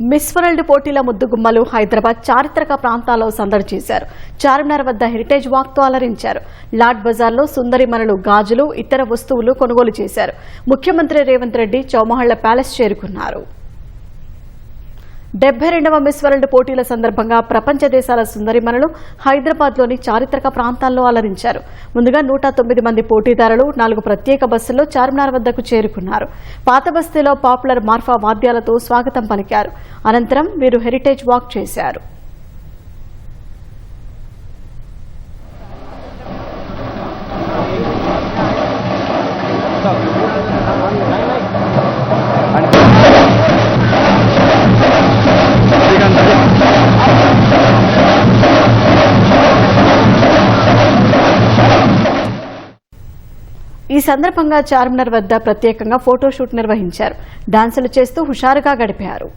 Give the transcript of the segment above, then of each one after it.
Miss world పోటీల ముద్దుగుమ్మలు హైదరాబాద్ చారిత్రక ప్రాంతాల్లో సందడి చేశారు. చార్మినార్ వద్ద హెరిటేజ్ వాక్తో అలరించారు. లాడ్ బజార్లో సుందరిమనులు గాజులు ఇతర వస్తువులు కొనుగోలు చేశారు. ముఖ్యమంత్రి రేవంత్ రెడ్డి చౌమహళ్ళ ప్యాలెస్ చేరుకున్నారు. డెబ్బై రెండవ మిస్ వరల్డ్ పోటీల సందర్భంగా ప్రపంచ దేశాల సుందరిమణులు హైదరాబాద్లోని చారిత్రక ప్రాంతాల్లో అలరించారు. ముందుగా నూట తొమ్మిది మంది పోటీదారులు నాలుగు ప్రత్యేక బస్సుల్లో చార్మినార్ వద్దకు చేరుకున్నారు. పాత బస్తీలో పాపులర్ మార్ఫా వాద్యాలతో స్వాగతం పలికారు. అనంతరం వీరు హెరిటేజ్ వాక్ చేశారు. ఈ సందర్భంగా చార్మినార్ వద్ద ప్రత్యేకంగా ఫోటోషూట్ నిర్వహించారు. డాన్సులు చేస్తూ హుషారుగా గడిపారు.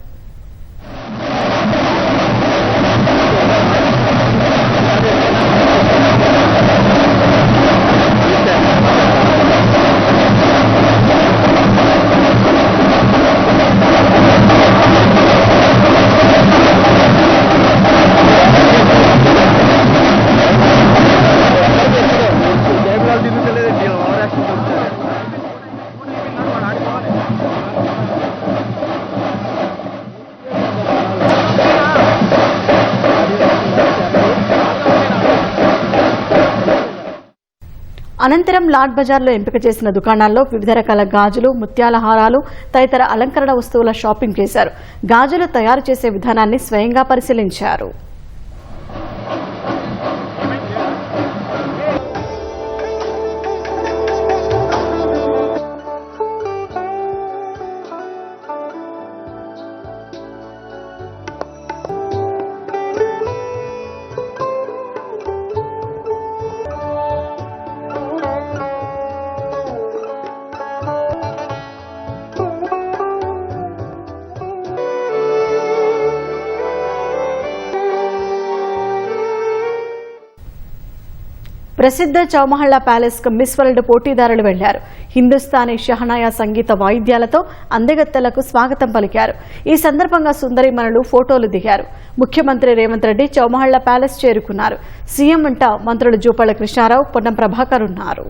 అనంతరం లాడ్ బజార్లో ఎంపిక చేసిన దుకాణాల్లో వివిధ రకాల గాజులు ముత్యాల హారాలు తదితర అలంకరణ వస్తువుల షాపింగ్ చేశారు. గాజులు తయారు చేసే విధానాన్ని స్వయంగా పరిశీలించారు. ప్రసిద్ధ చౌమహళ్ళ ప్యాలెస్కు మిస్ వరల్డ్ పోటీదారులు వెళ్ళారు. హిందుస్థానీ షహనాయా సంగీత వాయిద్యాలతో అందగత్తలకు స్వాగతం పలికారు. ఈ సందర్భంగా సుందరిమణులు ఫోటోలు దిగారు. ముఖ్యమంత్రి రేవంత్ రెడ్డి చౌమహళ్ళ ప్యాలెస్ చేరుకున్నారు. సీఎం అంటా మంత్రులు జూపళ్ళ కృష్ణారావు పొన్నం ప్రభాకర్ ఉన్నారు.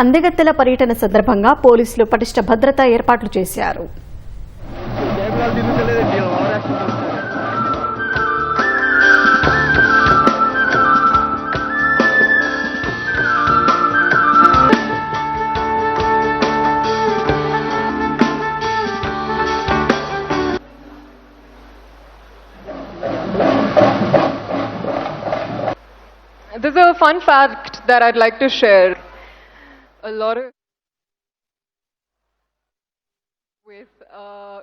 అందగత్తెల పర్యటన సందర్భంగా పోలీసులు పటిష్ట భద్రతా ఏర్పాట్లు చేశారు. There's a fun fact that I'd like to share. A lot of with uh,